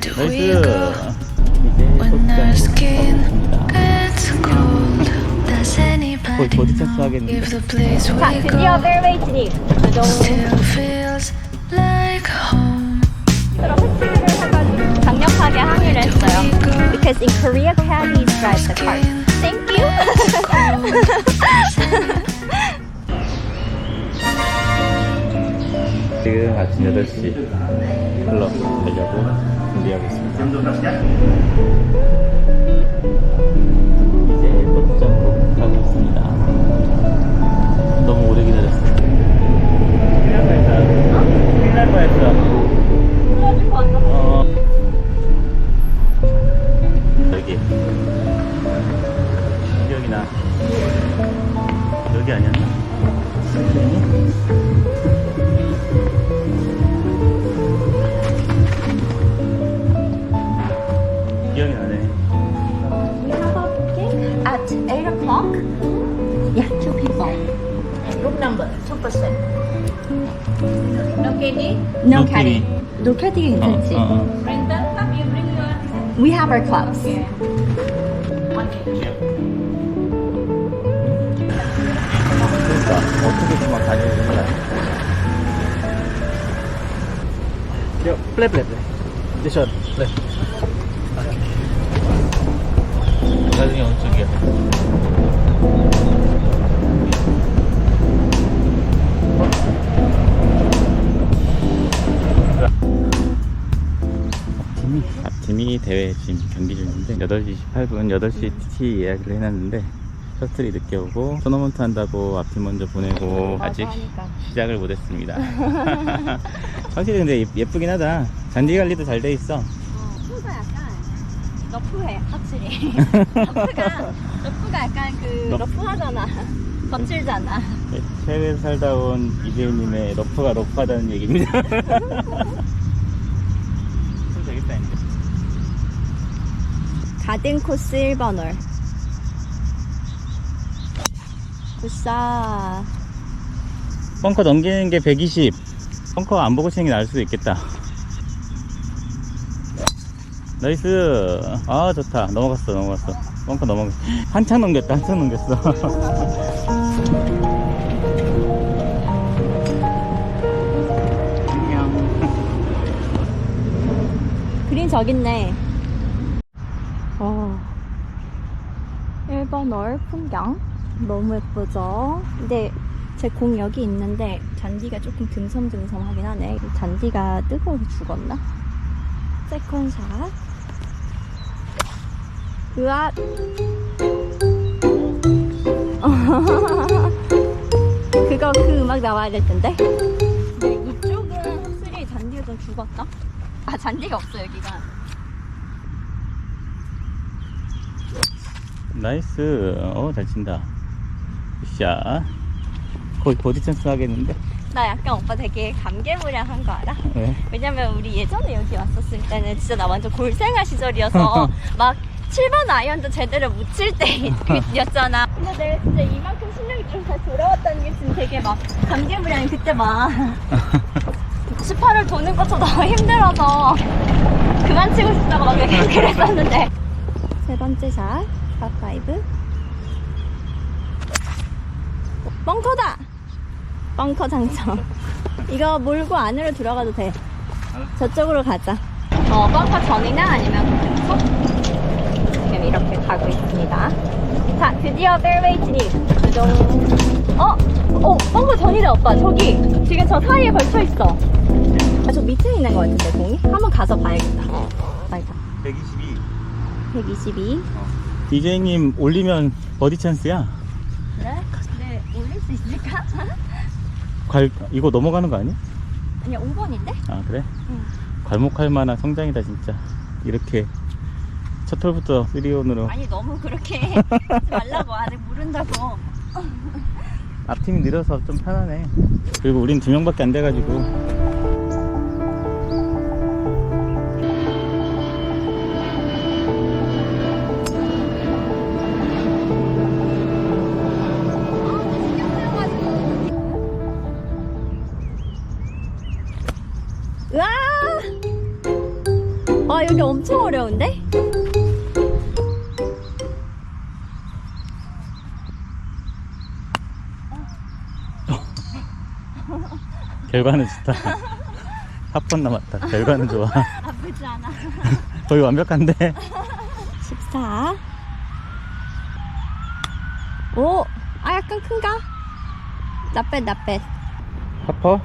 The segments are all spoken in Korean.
Do we 나이스. go when our skin gets cold? Does 거의 anybody know 하겠는데. if the place 자, we go still feels like home? 강력하게 항의를 했어요. Because in Korea, caddies drive the car. Thank you. 지금 아침 8시 클럽 가려고 준비하고 있습니다. 이제 버스장으로 가고 있습니다. 너무 오래 기다렸어요. 큰일 날 뻔했다. 큰일 날 뻔했어. 어. 여기. 기억이 나. 여기 아니었나? at 8 o'clock. Yeah, two people. Room number, 2%. No caddy? No No caddy. caddy. No caddy 괜찮지? 어, 어. Rental club, you bring your... We have our clubs. 그러니까 어떻게 그만 다니는 거야? 요, 플레 플레 플레. 나중에 어느 쪽이야? 앞팀이 앞팀이 대회 지금 경기 중인데 8시 18분 8시 TT 예약을 해놨는데 셔틀이 늦게 오고 토너먼트 한다고 앞팀 먼저 보내고 아직 하니까. 시작을 못했습니다. 확실히 근데 예- 예쁘긴 하다. 잔디 관리도 잘 돼 있어. 어, 러프해, 확실히. 러프가, 러프가 약간 그, 러- 러프하잖아. 거칠잖아. 해외에 살다 온 이재훈님의 러프가 러프하다는 얘기입니다. 좀 되겠다 이제. 가든 코스 1번 홀. 굿샷. 벙커 넘기는 게 120. 벙커 안 보고 치는 게 나을 수도 있겠다. 나이스. 아, 좋다. 넘어갔어, 넘어갔어. 벙커 넘어갔어. 한참 넘겼다, 한참 넘겼어. 그린 저기 있네. 어. 1번 월 풍경. 너무 예쁘죠? 근데 제 공 여기 있는데 잔디가 조금 듬성듬성하긴 하네. 잔디가 뜨거워서 죽었나? 세컨샷. 으악. 그거 그 음악 나와야 될 텐데. 이쪽은 확실히 잔디가 좀 죽었다. 아 잔디가 없어 여기가. 나이스. 어, 잘 친다. 굿샷. 거의 버디 찬스 하겠는데? 나 약간 오빠 되게 감개무량한 거 알아? 왜? 왜냐면 우리 예전에 여기 왔었을 때는 진짜 나 완전 골생아 시절이어서 막 7번 아이언도 제대로 못 칠 때였잖아. 근데 내가 진짜 이만큼 실력이 좀다 돌아왔다는 게 지금 되게 막 감개무량해. 그때 막 18을 도는 것도 너무 힘들어서 그만 치고 싶다고 막 그랬었는데. 세 번째 샷, 파5. 벙커다! 벙커 장점. 이거 몰고 안으로 들어가도 돼. 저쪽으로 가자. 어, 벙커 전이나 아니면 근처? 지금 이렇게 가고 있습니다. 자, 드디어 페어웨이 진입. 동 어? 어, 벙커 전이다, 오빠. 저기. 지금 저 사이에 걸쳐 있어. 아, 저 밑에 있는 것 같은데, 공이? 한번 가서 봐야겠다. 맞아. 122. 122. DJ님 올리면 버디 찬스야. 그래? 근데 올릴 수 있을까? 괄, 이거 넘어가는 거 아니야? 아니야, 5번인데? 아, 그래? 응. 괄목할 만한 성장이다, 진짜. 이렇게 첫 홀부터 3온으로. 아니, 너무 그렇게 하지 말라고. 아직 모른다고. 앞팀이 느려서 좀 편하네. 그리고 우린 두 명밖에 안 돼가지고. 와 여기 엄청 어려운데? 결과는 좋다. 4번 남았다. 결과는 좋아. 나쁘지 않아. 거의 완벽한데. 14. 오, 아 약간 큰가? 나빼 나빼. 파퍼?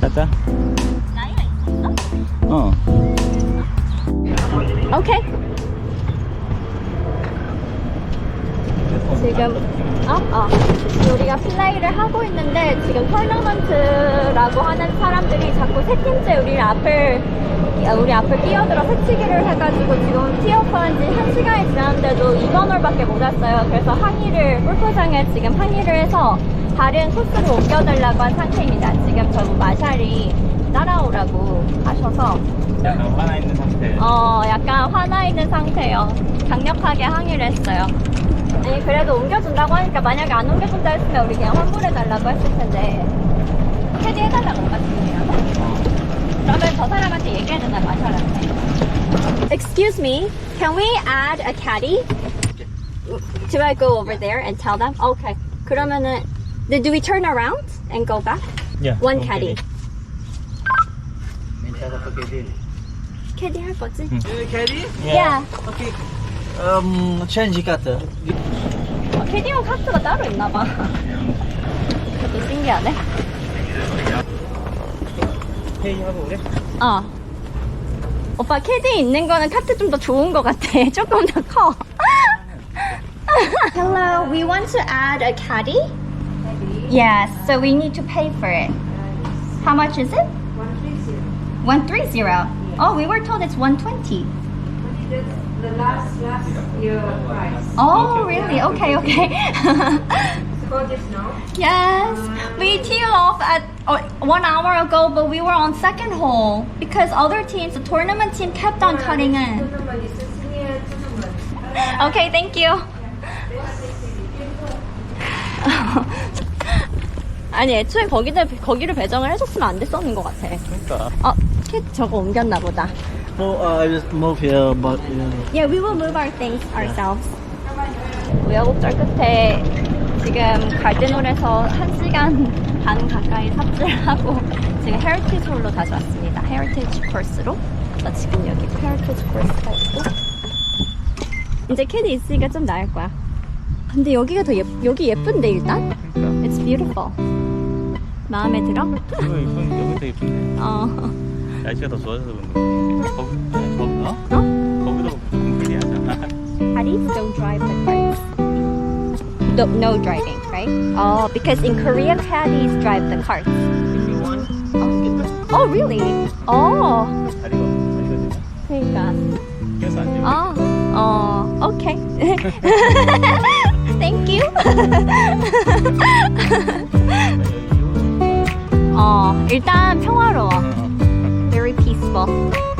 가자. 나이가 있었어? 어. 오케이. 지금 어? 어. 우리가 플레이를 하고 있는데 지금 토너먼트라고 하는 사람들이 자꾸 세 팀째 우리 앞을 우리 앞을 끼어들어 새치기를 해가지고 지금 티어프한 지한 시간이 지났는데도 2번 홀밖에 못 왔어요. 그래서 항의를 골프장에 지금 항의를 해서 다른 코스로 옮겨달라고 한 상태입니다. 지금 저거 마샬이 따라오라고 하셔서 약간 화나 있는 상태. 어, 약간 화나 있는 상태예요. 강력하게 항의를 했어요. 아니, 그래도 옮겨준다고 하니까 만약에 안 옮겨준다 했으면 우리 그냥 환불해달라고 했을 텐데. 캐디 해달라고 뭔가 지금이라도? 그러면 저 사람한테 얘기해야 된다, 마샬한테. Excuse me, can we add a caddy? Do I go over there and tell them? Okay. 그러면은, do we turn around and go back? Yeah, One caddy. caddy. 캐디 할 거지? Caddy? Yeah. Okay. Um, change cutter. 어, 캐디용 카트가 따로 있나봐. 그것도 신기하네. 회의 하고 그래? 어. 오빠 캐디 있는 거는 카트 좀 더 좋은 것 같아. 조금 더 커. Hello, we want to add a caddy. Yes, so we need to pay for it. How much is it? 130. 130. Oh, we were told it's 120. the last last year price. Oh, really? Okay, okay. For this now. Yes, we teed off at uh, one hour ago, but we were on second hole because other teams, the tournament team, kept on cutting in. Tournament is a senior tournament. Okay, thank you. 아니 애초에 거기다 거기를 배정을 해줬으면 안 됐었는 것 같아. 그러니까. 어, 캣 저거 옮겼나 보다. Oh, uh, I just move here, but uh, Yeah, we will move our things ourselves. 우여곡절 끝에 지금 갈대놀에서 1시간 반 가까이 삽질을 하고 지금 헤리티지 홀로 다시 왔습니다. 헤리티지 코스로. 나 지금 여기 헤리티지 코스가 있고 이제 캐디 있으니까 좀 나을 거야. 근데 여기가 더 예, 여기 예쁜데 일단? 그러니까. It's beautiful. 마음에 들어? 이거 이쁜, 여기도 이쁜데. 어. 날씨가 더 좋아져서 그런 거. 거기, 아니, 거기, 어? 거기도 무조건 클리어하잖아. Patties don't drive the carts. No, no driving, right? Oh, because in Korea, caddies drive the carts. If you want, Oh, really? Oh, 다리가, 다리가 되나? 그러니까. 끼어서 안 되면. 어, 어, okay. Thank you. 어, 일단 평화로워. Very peaceful. 돈.